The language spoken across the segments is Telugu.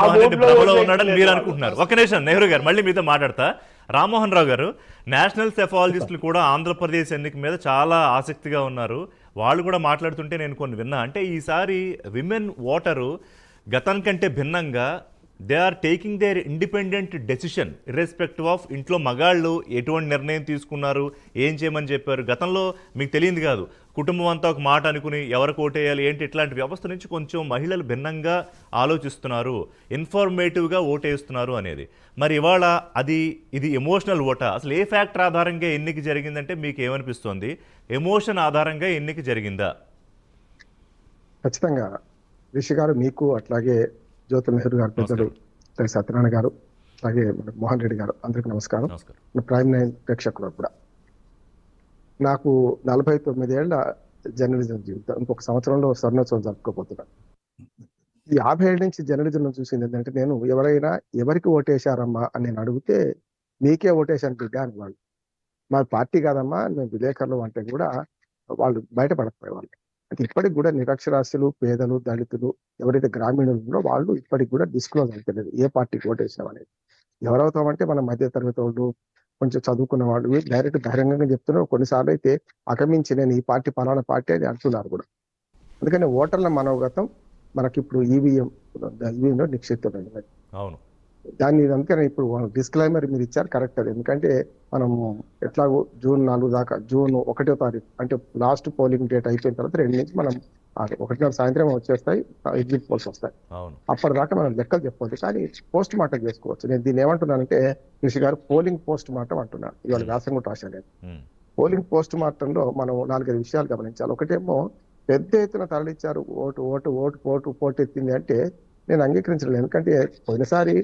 ప్రభలో ఉన్నాడని మీరు. అనుకుంటున్నారు. ఒక నిమిషం నెహ్రూ గారు మళ్ళీ మీతో మాట్లాడతా. రామ్మోహన్ రావు గారు నేషనల్ సెఫాలజిస్టులు కూడా ఆంధ్రప్రదేశ్ ఎన్నిక మీద చాలా ఆసక్తిగా ఉన్నారు. వాళ్ళు కూడా మాట్లాడుతుంటే నేను కొన్ని విన్నా. అంటే ఈసారి విమెన్ ఓటరు గతం కంటే భిన్నంగా they are taking their independent decision irrespective of ఇంట్లో మగాళ్ళు ఎటువంటి నిర్ణయం తీసుకున్నారు ఏం చేయమని చెప్పారు. గతంలో మీకు తెలియదు కాదు. కుటుంబం అంతా ఒక మాట అనుకుని ఎవరికి ఓటేయాలి ఏంటి ఇట్లాంటి వ్యవస్థ నుంచి కొంచెం మహిళలు భిన్నంగా ఆలోచిస్తున్నారు ఇన్ఫర్మేటివ్గా ఓటేస్తున్నారు అనేది. మరి ఇవాళ అది ఇది ఎమోషనల్ ఓటా. అసలు ఏ ఫ్యాక్టర్ ఆధారంగా ఎన్నిక జరిగిందంటే మీకు ఏమనిపిస్తుంది? ఎమోషన్ ఆధారంగా ఎన్నిక జరిగిందా? ఖచ్చితంగా. రిషి గారు మీకు అట్లాగే జ్యోతి నెహ్రూ గారు పెద్దలు సత్యనారాయణ గారు అలాగే మన మోహన్ రెడ్డి గారు అందరికీ నమస్కారం. ప్రైమ్ నైన్ ప్రేక్షకులు కూడా. నాకు నలభై తొమ్మిదేళ్ళ జర్నలిజం జీవితం. ఇంకొక సంవత్సరంలో స్వర్ణోత్సవం జరుపుకోబోతున్నాను. ఈ యాభై ఏళ్ళ నుంచి జర్నలిజం చూసింది ఏంటంటే నేను ఎవరైనా ఎవరికి ఓటేశారమ్మా అని నేను అడిగితే మీకే ఓటేశాను బిడ్డ అని వాళ్ళు మా పార్టీ కాదమ్మా మేము విలేకరులు అంటే కూడా వాళ్ళు బయటపడకపోయేవాళ్ళు. ఇప్పటికి కూడా నిరక్షరాస్యులు పేదలు దళితులు ఎవరైతే గ్రామీణులు ఉన్నారో వాళ్ళు ఇప్పటికి కూడా డిస్క్లోజ్ అవుతలేదు ఏ పార్టీకి ఓటేసాం అనేది ఎవరవుతామంటే మన మధ్య తరగతి వాళ్ళు కొంచెం చదువుకున్న వాళ్ళు డైరెక్ట్ బహిరంగంగా చెప్తున్నారు. కొన్నిసార్లు అయితే అకమించి నేను ఈ పార్టీ పలానా పార్టీ అని అంటున్నారు కూడా. అందుకని ఓటర్ల మనోగతం మనకి ఇప్పుడు ఈవీఎం ఈవీఎంలో నిక్షిప్తం అవును. దాన్ని అందుకని ఇప్పుడు డిస్క్లైమర్ మీరు ఇచ్చారు కరెక్ట్ అది. ఎందుకంటే మనం ఎట్లాగో జూన్ నాలుగు దాకా జూన్ ఒకటో తారీఖు అంటే లాస్ట్ పోలింగ్ డేట్ అయిపోయిన తర్వాత రెండు నుంచి మనం ఒకటిన్నర సాయంత్రం వచ్చేస్తాయి ఎగ్జిట్ పోల్స్ వస్తాయి. అప్పటిదాకా మనం లెక్కలు చెప్పొద్దు కానీ పోస్ట్ మార్టం చేసుకోవచ్చు. నేను దీన్ని ఏమంటున్నానంటే రిషి గారు పోలింగ్ పోస్ట్ మార్టం అంటున్నాను ఇవాళ వ్యాసం కూడా రాశాను నేను పోలింగ్ పోస్ట్ మార్టంలో మనం నాలుగైదు విషయాలు గమనించాలి. ఒకటేమో పెద్ద ఎత్తున తరలిచ్చారు ఓటు ఓటు ఓటు ఓటు పోటు ఎత్తింది అంటే నేను అంగీకరించలేదు. ఎందుకంటే పోయినసారి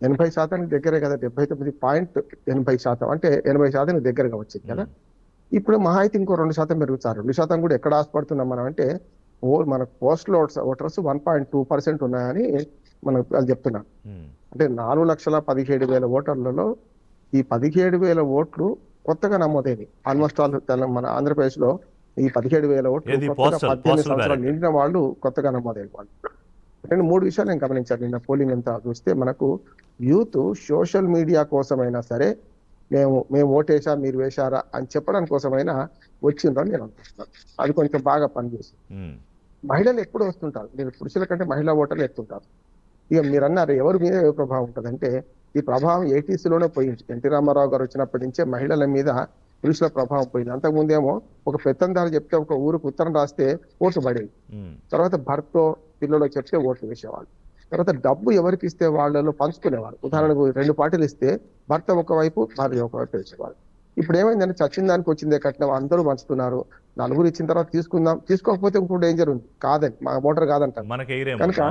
ఎనభై శాతానికి దగ్గరే కదా డెబ్బై తొమ్మిది పాయింట్ ఎనభై శాతం అంటే ఎనభై శాతానికి దగ్గరగా వచ్చింది కదా. ఇప్పుడు మహా అయితే ఇంకో రెండు శాతం పెరుగుతారు. రెండు శాతం కూడా ఎక్కడ ఆశపడుతున్నాం మనం అంటే ఓ మన postal voters one point two percent ఉన్నాయని మనకు వాళ్ళు చెప్తున్నారు. ఉమ్, అంటే నాలుగు లక్షల పదిహేడు వేల ఓటర్లలో ఈ పదిహేడు వేల ఓట్లు కొత్తగా నమోదైనవి ఆల్మోస్ట్ ఆల్ మన ఆంధ్రప్రదేశ్లో ఈ పదిహేడు వేల ఓట్లు పద్దెనిమిది సంవత్సరాలు. నిండిన వాళ్ళు కొత్తగా నమోదైన వాళ్ళు. రెండు మూడు విషయాలు నేను గమనించాను. నిన్న పోలింగ్ అంతా చూస్తే మనకు యూత్ సోషల్ మీడియా కోసమైనా సరే మేము మేము ఓటేసా మీరు వేశారా అని చెప్పడం కోసమైనా వచ్చిందని నేను అనుకుంటున్నాను. అది కొంచెం బాగా పనిచేసింది. మహిళలు ఎప్పుడు వస్తుంటారు? మీరు పురుషుల కంటే మహిళా ఓటర్లు ఎత్తుంటారు. ఇక మీరు అన్నారు ఎవరి మీద ఏ ప్రభావం ఉంటుందంటే ఈ ప్రభావం 80s లోనే పోయింది. ఎన్టీ రామారావు గారు వచ్చినప్పటి నుంచే మహిళల మీద పురుషుల ప్రభావం పోయింది. అంతకుముందేమో ఒక పెత్తందారు చెప్తే ఒక ఊరికి ఉత్తరం రాస్తే ఓటు పడేది. తర్వాత భర్త పిల్లలు చెప్తే ఓట్లు వేసేవాళ్ళు. తర్వాత డబ్బు ఎవరికి ఇస్తే వాళ్ళలో పంచుకునేవారు. ఉదాహరణకు రెండు పార్టీలు ఇస్తే భర్త ఒకవైపు భార్య ఒకవైపు వేసేవారు ఇప్పుడు ఏమైందంటే చచ్చిన దానికి వచ్చిందే కట్నం అందరూ పంచుతున్నారు. నలుగురు ఇచ్చిన తర్వాత తీసుకుందాం తీసుకోకపోతే ఇంకో డేంజర్ ఉంది. కాదని మా ఓటర్ కాదంటారు. ఎయిరేమో కనుక-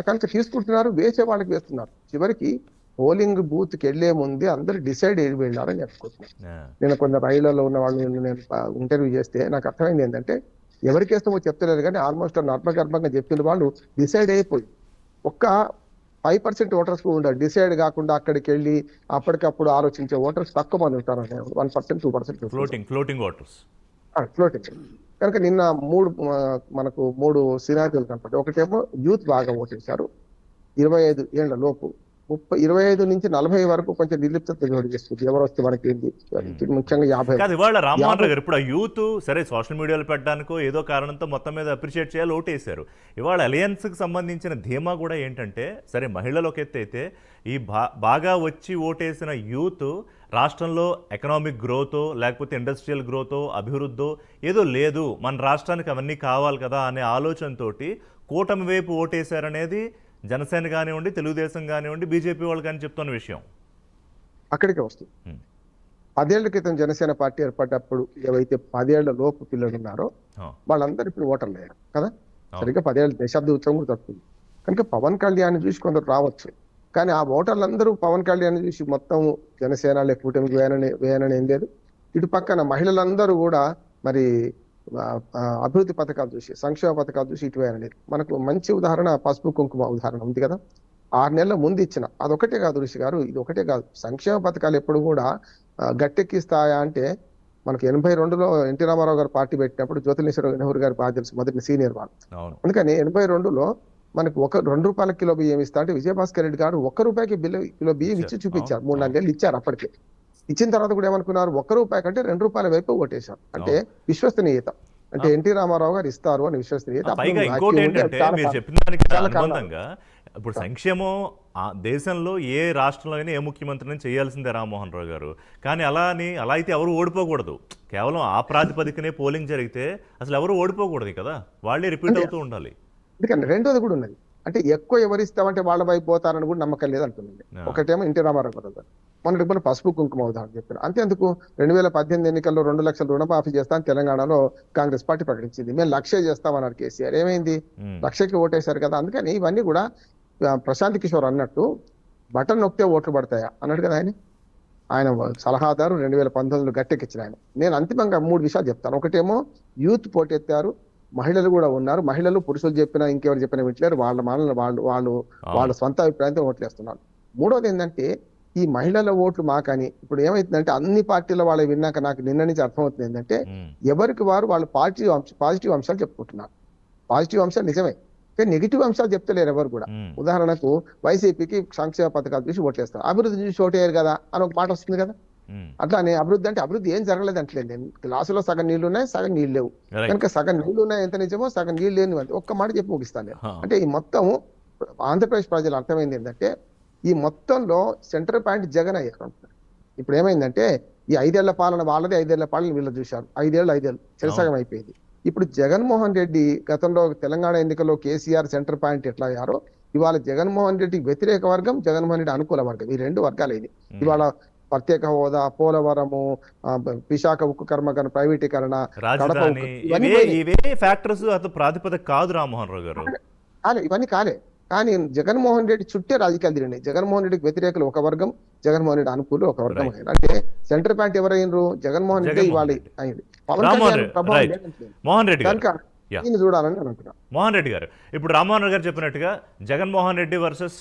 కనుక తీసుకుంటున్నారు వేసే వాళ్ళకి వేస్తున్నారు. చివరికి పోలింగ్ బూత్కి వెళ్ళే ముందే అందరూ డిసైడ్ అయ్యి వెళ్ళారని చెప్పుకుంటున్నారు నేను కొంత రైళ్ళలో ఉన్న వాళ్ళు నేను ఇంటర్వ్యూ చేస్తే నాకు అర్థమైంది ఏంటంటే ఎవరికి వేస్తామో చెప్తలేరు కానీ ఆల్మోస్ట్ నర్మగర్భంగా చెప్పిన వాళ్ళు డిసైడ్ అయిపోయి. ఒక్క ఫైవ్ పర్సెంట్ ఓటర్స్ ఉండరు డిసైడ్ కాకుండా అక్కడికి వెళ్ళి అప్పటికప్పుడు ఆలోచించే ఓటర్స్ తక్కువ మంది ఉంటారు one percent two percent floating floating waters floating కనుక నిన్న మూడు మనకు మూడు సినారియోలు కనపడ్డాయి. ఒకటేమో యూత్ బాగా ఓటేశారు. ఇరవై ఐదు ఏళ్ళ లోపు. ముప్పై ఇరవై ఐదు నుంచి నలభై వరకు కొంచెం నిర్లిప్తత చేస్తుంది ఎవరు వస్తే మనకి ఏంది ముఖ్యంగా యాభై కాదు ఇవాళ రామ్మోహన్ గారు ఇప్పుడు ఆ యూత్ సరే సోషల్ మీడియాలో పెట్టడానికో ఏదో కారణంతో మొత్తం మీద అప్రిషియేట్ చేయాలి ఓటేశారు. ఇవాళ అలయన్స్కి సంబంధించిన ధీమా కూడా ఏంటంటే సరే మహిళలు ఒక ఎత్తు అయితే ఈ బా బాగా వచ్చి ఓటేసిన యూత్ రాష్ట్రంలో ఎకనామిక్ గ్రోతో లేకపోతే ఇండస్ట్రియల్ గ్రోతో అభివృద్ధో ఏదో లేదు మన రాష్ట్రానికి అవన్నీ కావాలి కదా అనే ఆలోచనతోటి కూటమి వైపు ఓటేశారనేది జనసేన కానివ్వండి తెలుగుదేశం కానివ్వండి బీజేపీ వాళ్ళు కానీ చెప్తున్న విషయం. అక్కడికే వస్తుంది. పదేళ్ళ క్రితం జనసేన పార్టీ ఏర్పడ్డప్పుడు ఏవైతే పదేళ్ళ లోపు పిల్లలు ఉన్నారో వాళ్ళందరూ ఇప్పుడు ఓటర్లు అయ్యారు కదా. సరిగ్గా పదేళ్ళ దశాబ్ద ఉత్సవం కూడా తప్పుతుంది కనుక పవన్ కళ్యాణ్ చూసి కొందరు రావచ్చు. కానీ ఆ ఓటర్లందరూ పవన్ కళ్యాణ్ చూసి మొత్తం జనసేన లేక కూటమికి వేయనని వేయనని ఏం లేదు. ఇటు పక్కన మహిళలందరూ కూడా మరి అభివృద్ధి పథకాలు చూసి సంక్షేమ పథకాలు చూసి ఇటు వేయనలేదు మనకు మంచి ఉదాహరణ పసుపు కుంకుమ ఉదాహరణ ఉంది కదా. ఆరు నెలల ముందు ఇచ్చిన. అదొకటే కాదు ఋషి గారు ఇది ఒకటే కాదు. సంక్షేమ పథకాలు ఎప్పుడు కూడా గట్టెక్కిస్తాయా అంటే మనకి ఎనభై రెండులో ఎన్టీ రామారావు గారు పార్టీ పెట్టినప్పుడు జ్యోతిలేశ్వర నెహ్రూ గారి బాగా తెలుసు మొదటి సీనియర్ వాళ్ళు. అందుకని ఎనభై రెండులో మనకు ఒక రెండు రూపాయల కిలో బియ్యం ఇస్తా అంటే విజయభాస్కర్ రెడ్డి గారు ఒక్క రూపాయికి బిల్లు కిలో బియ్యం ఇచ్చి. చూపించారు. మూడు నాలుగేళ్ళు ఇచ్చారు అప్పటికే. ఇచ్చిన తర్వాత కూడా ఏమనుకున్నారు? ఒక్క రూపాయి కంటే రెండు రూపాయల వైపు ఓటేశారు. అంటే విశ్వసనీయత. అంటే ఎన్టీ రామారావు గారు ఇస్తారు అని విశ్వసనీయత. మీరు. చెప్పిన దానికి. అనుబంధంగా ఇప్పుడు సంక్షేమం దేశంలో ఏ రాష్ట్రంలో అయినా ఏ ముఖ్యమంత్రిని చేయాల్సిందే రామ్మోహన్ రావు గారు. కానీ అలా అని అలా అయితే ఎవరు ఓడిపోకూడదు. కేవలం ఆ ప్రాతిపదికనే పోలింగ్ జరిగితే అసలు ఎవరు ఓడిపోకూడదు కదా? వాళ్ళే రిపీట్ అవుతూ ఉండాలి. ఎందుకంటే రెండోది కూడా ఉన్నది. అంటే ఎక్కువ ఎవరిస్తామంటే వాళ్ళ వైపు పోతారని కూడా నమ్మకం లేదు అంటుంది ఆ. ఒకటేమో ఎన్టీ రామారావు గారు. మొన్నటి మన పసుపు కుంకుమ ఉదాహరణ చెప్పారు. అంతేందుకు రెండు వేల పద్దెనిమిది ఎన్నికల్లో రెండు లక్షల రుణమాఫీ చేస్తామని తెలంగాణలో కాంగ్రెస్ పార్టీ ప్రకటించింది. మేము లక్ష చేస్తామన్నారు కేసీఆర్. ఏమైంది. లక్షకి ఓటేశారు కదా. అందుకని ఇవన్నీ కూడా ప్రశాంత్ కిషోర్ అన్నట్టు బటన్ నొక్కితే ఓట్లు పడతాయా? అన్నాడు కదా ఆయన. ఆయన సలహాదారు రెండు వేల పంతొమ్మిదిలో గట్టెక్కించిన ఆయన. నేను అంతిమంగా మూడు విషయాలు చెప్తాను. ఒకటేమో యూత్ పోటెత్తారు. మహిళలు కూడా ఉన్నారు. మహిళలు పురుషులు చెప్పినా ఇంకెవరు చెప్పినా వింటలేరు వాళ్ళ మనల్ని వాళ్ళు వాళ్ళు వాళ్ళ సొంత అభిప్రాయంతో ఓట్లు వేస్తున్నారు మూడోది ఏంటంటే ఈ మహిళల ఓట్లు మాకని ఇప్పుడు ఏమైతుందంటే అన్ని పార్టీల వాళ్ళు విన్నాక నాకు నిన్న నుంచి అర్థమవుతుంది ఏంటంటే. ఎవరికి వారు వాళ్ళు పాజిటివ్ అంశ పాజిటివ్ అంశాలు చెప్పుకుంటున్నారు. పాజిటివ్ అంశాలు నిజమే. కానీ నెగిటివ్ అంశాలు చెప్తలేరు ఎవరు కూడా. ఉదాహరణకు వైసీపీకి సంక్షేమ పథకాలు చూసి ఓట్లేస్తారు. అభివృద్ధి చూసి ఓటేయరు కదా అని ఒక మాట వస్తుంది కదా. అట్లానే అభివృద్ధి అంటే అభివృద్ధి ఏం జరగలేదు అంటలేదు నేను గ్లాసులో సగం నీళ్ళు ఉన్నాయి సగం నీళ్ళు లేవు. కనుక సగం నీళ్ళు ఉన్నాయి ఎంత నిజమో సగం నీళ్ళు లేని. ఒక్క మాట చెప్పి ముగిస్తాను నేను. అంటే ఈ మొత్తం ఆంధ్రప్రదేశ్ ప్రజలు అర్థమైంది ఏంటంటే ఈ మొత్తంలో సెంటర్ పాయింట్ జగన్ అయ్యారు. ఇప్పుడు ఏమైందంటే ఈ ఐదేళ్ళ పాలన వాళ్ళది ఐదేళ్ళ పాలన వీళ్ళు చూశారు ఐదేళ్ళు ఐదేళ్ళు చెరసగం అయిపోయింది ఇప్పుడు జగన్మోహన్ రెడ్డి గతంలో తెలంగాణ ఎన్నికల్లో కేసీఆర్ సెంటర్ పాయింట్ ఎట్లా అయ్యారో ఇవాళ జగన్మోహన్ రెడ్డికి వ్యతిరేక వర్గం జగన్మోహన్ రెడ్డి అనుకూల వర్గం ఈ రెండు వర్గాలు ఇది ఉమ్. ఇవాళ ప్రత్యేక హోదా పోలవరము విశాఖ ఉక్కు కర్మకరణ ప్రైవేటీకరణ ఇవే ఫ్యాక్టర్స్ అతను ప్రాతిపదిక కాదు రామ్మోహన్ రావు గారు. కాలే ఇవన్నీ కాలే. కానీ జగన్మోహన్ రెడ్డి చుట్టే రాజకీయాలు తిరిగినాయి. జగన్మోహన్ రెడ్డికి వ్యతిరేకులు ఒక వర్గం జగన్మోహన్ రెడ్డి అనుకూలు ఒక వర్గం అంటే సెంటర్ పాయింట్ ఎవరైనరు? జగన్మోహన్ రెడ్డి ఇవాళ. అయింది. పవన్ కళ్యాణ్ ప్రభావం. మోహన్ రెడ్డి కనుక చూడాలని మోహన్ రెడ్డి గారు. ఇప్పుడు రామ్మోహన్ గారు చెప్పినట్టుగా జగన్మోహన్ రెడ్డి వర్సెస్